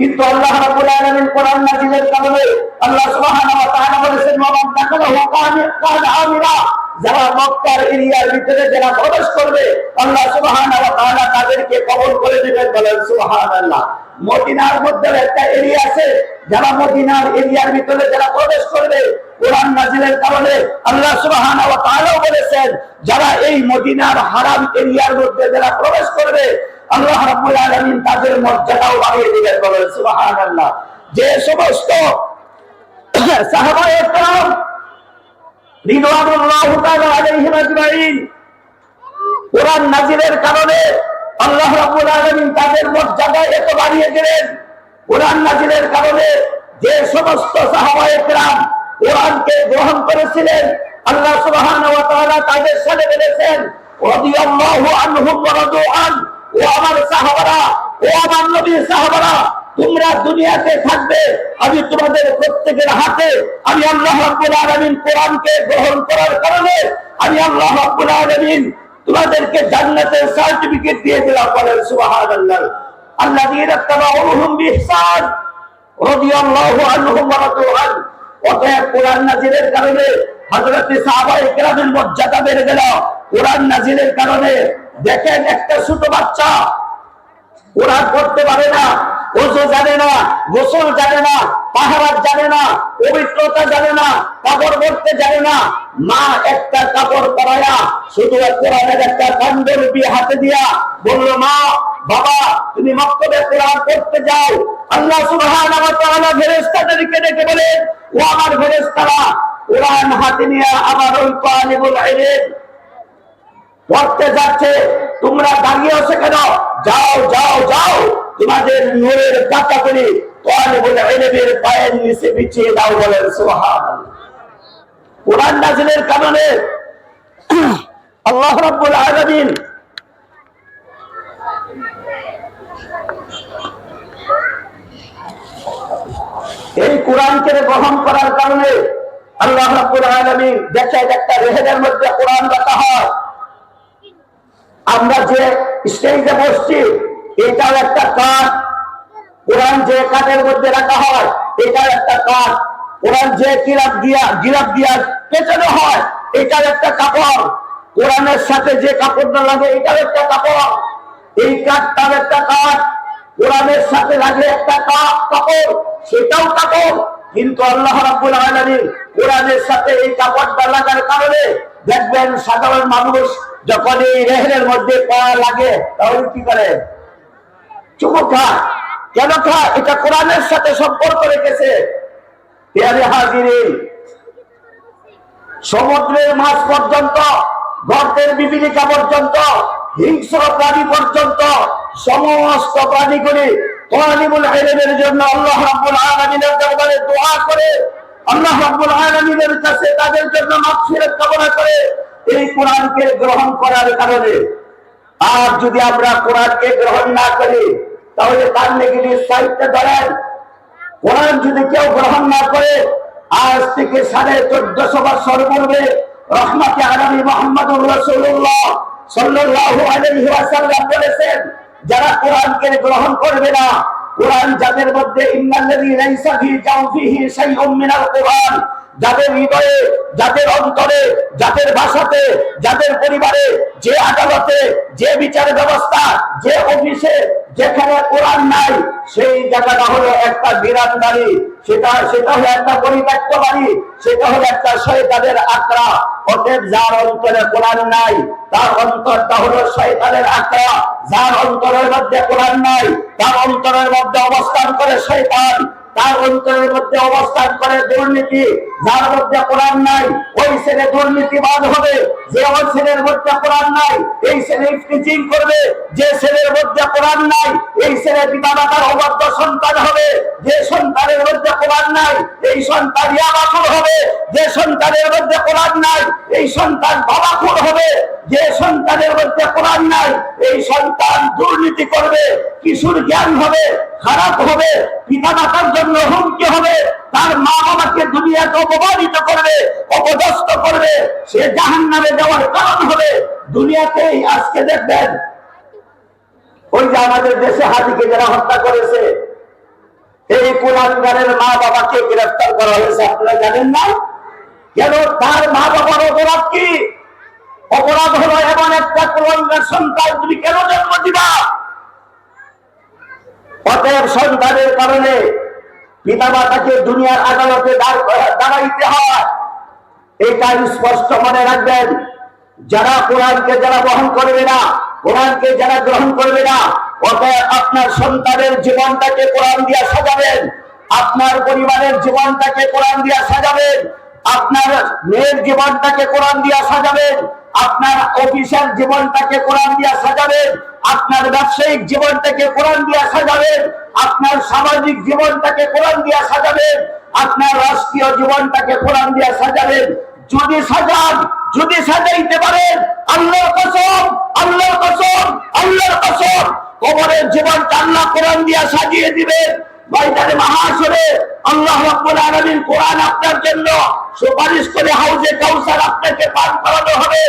কিন্তু আল্লাহ রাব্বুল আলামিন কোরআন নাযিলের কারণে আল্লাহ সুবহানাহু ওয়া তাআলা বলেছেন আমিরা, যারা মক্কার এরিয়ার ভিতরে যারা প্রবেশ করবে, আল্লাহ সুবহানাহু ওয়া তাআলা তাদেরকে করে বলেন সুবহানাল্লাহ। মদিনার মধ্যে একটা এরিয়া আছে, যারা মদিনার এরিয়ার ভিতরে যারা প্রবেশ করবে, কোরআন নাজিলের কারণে আল্লাহ সুবহানাহু ওয়া তাআলা বলেছেন, যারা এই মদিনার হারাম এরিয়ার মধ্যে যারা প্রবেশ করবে আল্লাহ রাব্বুল আলামিন তাদের মর্যাদাও বাড়িয়ে দিবেন বলেন, সুবহানাল্লাহ। যে সমস্ত সাহাবায়ে কেরাম রিদওয়ানুল্লাহ তাআলা আলাইহিম আজমাইন, কোরআন নাজিলের কারণে আল্লাহ রাব্বুল আলামিন তাদের মর্যাদা এত বাড়িয়ে দিলেন। কোরআন নাজিলের কারণে যে সমস্ত সাহাবায়ে কেরাম কোরআনকে গ্রহণ করেছিলেন, আল্লাহ সুবহানাহু ওয়া তাআলা তাদের সাথে বলেছেন, রাদিয়াল্লাহু আনহুম ওয়া রাদু আন। ও আমার সাহাবারা, ও আমার নবীর সাহাবারা, তোমরা দুনিয়াতে থাকবে। আমি তোমাদের প্রত্যেকের হাতে, আমি আল্লাহ রাব্বুল আলামিন কোরআনকে গ্রহণ করার কারণে, আমি আল্লাহ রাব্বুল তোমাদেরকে জান্নাতের সার্টিফিকেট দিয়ে দিলাম। বলেন, সুবহানাল্লাহ। আল্লাযীনা তাবাউহুম বিইহসান রাদিয়াল্লাহু আনহুম ওয়া রাদু আন। অতএব কোরআন নাজিলের কারণে হযরত সাহাবায়ে কেরামের মর্যাদা বেড়ে গেল। কোরআন নাজিলের কারণে দেখেন একটা ছোট বাচ্চা। ওরা পড়তে পারে না, ওজো জানে না, গোসল জানে না পাহারাত জানে না, পবিত্রতা জানে না কাপড় পরতে জানে না। মা একটা কাপড় পরায়া, শুধু একটা পাণ্ডুলিপি হাতে দিয়া বলল, মা, বাবা, তুমি মক্তবে কোরআন পড়তে যাও। আল্লাহ সুবহানাহু ওয়া তাআলা ফেরেশতাদেরকে ডেকে বলেন, ও আমার ফেরেশতারা, কোরআন হাতে নিয়ে আমার ওই তালিবুল ইলম পড়তে যাচ্ছে, তোমরা দাঁড়িয়ে আছো কেন? যাও যাও যাও। তোমাদের নূরের পাতা করে তোয়ালে বলে এলেবের পায়ের নিচে বিছিয়ে দাও বলেন সুবহান কোরআন নাজিলের কারণে আল্লাহ রাব্বুল আলামিন এই কোরআনকে গ্রহণ করার কারণে আল্লাহ রাব্বুল আলামিন দেখেন একটা রেহেদের মধ্যে কোরআন রাখা হয়। আমরা যে স্টেজে বসছি, এটাও একটা কাঠ কোরআন যে কাঠের মধ্যে রাখা হয়, এটাও একটা কাঠ কোরআন যে গিরাপ দিয়া গিরাপ দিয়া পেছানো হয়, এটাও একটা কাপড়। কোরআনের সাথে যে কাপড়টা লাগে, এটাও একটা কাপড়। এই কাঠটার একটা কাঠ কোরআনের সাথে লাগলে একটা কাপড়, সেটাও কাপড়। কিন্তু আল্লাহ রাব্বুল আলামিন কোরআনের সাথে এই কাপড়টা লাগার কারণে দেখবেন সাধারণ মানুষ যখন এই রেহের মধ্যে পা লাগে, তাহলে কি করে? চুমু খা কেন খা এটা কোরআনের সাথে সম্পর্ক রেখেছে। সমুদ্রের মাছ পর্যন্ত, গর্তের বিবিলিকা পর্যন্ত, হিংস্র প্রাণী পর্যন্ত, সমস্ত প্রাণীগুলি তালিবুল ইলমের জন্য আল্লাহ রাব্বুল আলামিনের দরবারে দোয়া করে, আল্লাহ রাব্বুল আলামিনের কাছে তাদের জন্য মাগফিরাত কামনা করে এই কোরআনকে গ্রহণ করার কারণে আর যদি আমরা কোরআনকে গ্রহণ না করি, তাহলে তার নেগেটিভ সাইডটা ধরেন কোরআন যদি কেউ গ্রহণ না করে, আজ থেকে সাড়ে চোদ্দশো বছর পূর্বে রহমাতে আলমী মোহাম্মদুর রসুল্লাহ সাল্লাল্লাহু আলাইহি ওয়াসাল্লাম বলেছেন, যারা কোরআনকে গ্রহণ করবে না, কোরআন যাদের মধ্যে ইন্নাল্লাযী লাইসা ফি জাওফিহি শাইউম মিনাল কোরআন যাদের হৃদয়ে, যাদের অন্তরে, যাদের ভাষাতে, যাদের পরিবারে যে আদালতে, যে বিচার ব্যবস্থা, যে অফিসে, যেখানে কোরআন নাই, সেই জায়গাটা হলো একটা বিরাট বাড়ি সেটা সেটা হলো একটা পরিত্যক্ত বাড়ি সেটা হলো একটা শয়তানের আক্রা অতএব যার অন্তরে কোরআন নাই, তার অন্তরটা হলো শয়তানের আক্রা যার অন্তরের মধ্যে কোরআন নাই, তার অন্তরের মধ্যে অবস্থান করে শয়তান। তার অন্তরের মধ্যে অবস্থান করে দুর্নীতি, যার মধ্যে কোরআন নাই, ওই ছেলে দুর্নীতিবাদ হবে। যে ওই ছেলের মধ্যে কোরআন নাই, এই ছেলে স্টিচিং করবে। যে ছেলের মধ্যে কোরআন নাই, এই ছেলে পিতামাতার অবাধ্য মধ্যে কোরআন নাই, এই সন্তান ইয়াবাসুর হবে। যে সন্তানের মধ্যে কোরআন নাই, এই সন্তান বাবাখুর হবে। যে সন্তানের মধ্যে কোরআন নাই, এই সন্তান দুর্নীতি করবে, কিশোর জ্ঞান হবে, খারাপ হবে পিতা মাতার জন্য হুমকি হবে, তার মা বাবাকে দুনিয়াকে অপমানিত করবে, অপদস্থ করবে, সে জাহান নামে যাওয়ার কারণ হবে। দুনিয়াতেই আজকে দেখবেন, ওই যে আমাদের দেশে হাতিকে যারা হত্যা করেছে এই কুলাঙ্গারের মা বাবাকে গ্রেফতার করা হয়েছে, আপনারা জানেন না? কেন? তার মা বাবার অপরাধ কি? অপরাধ হলো এমন একটা কুলাঙ্গার সন্তান, তুমি কেন জন্ম দিবা? অতএব সন্তানের কারণে পিতা মাতাকে দুনিয়ার আদালতে দাঁড়াইতে হয়। এটা স্পষ্ট মনে রাখবেন। যারা কোরআনকে যারা বহন করবে না, কোরআনকে যারা গ্রহণ করবে না অতএব আপনার সন্তানের জীবনটাকে কোরআন দিয়া সাজাবেন, আপনার পরিবারের জীবনটাকে কোরআন দিয়া সাজাবেন, আপনার মেয়ের জীবনটাকে কোরআন দিয়া সাজাবেন, আপনার অফিসের জীবনটাকে কোরআন দিয়া সাজাবেন, আপনার ব্যবসায়িক জীবনটাকে কোরআন দিয়া সাজাবেন, আপনার সামাজিক জীবনটাকে কোরআন দিয়া সাজাবেন, আপনার রাষ্ট্রীয় জীবনটাকে কোরআন দিয়া সাজাবেন। যদি সাজান, যদি সাজাইতে পারেন, আল্লাহর কসম আল্লাহর কসম আল্লাহর কসম কবরের জীবন কান্না কোরআন দিয়া সাজিয়ে দিবেন ময়দানে মহাসরে আল্লাহ রাব্বুল আলামিন কোরআন আপনার জন্য সুপারিশ করে হাউজে কাউসার আপনাকে পান করানো হবে।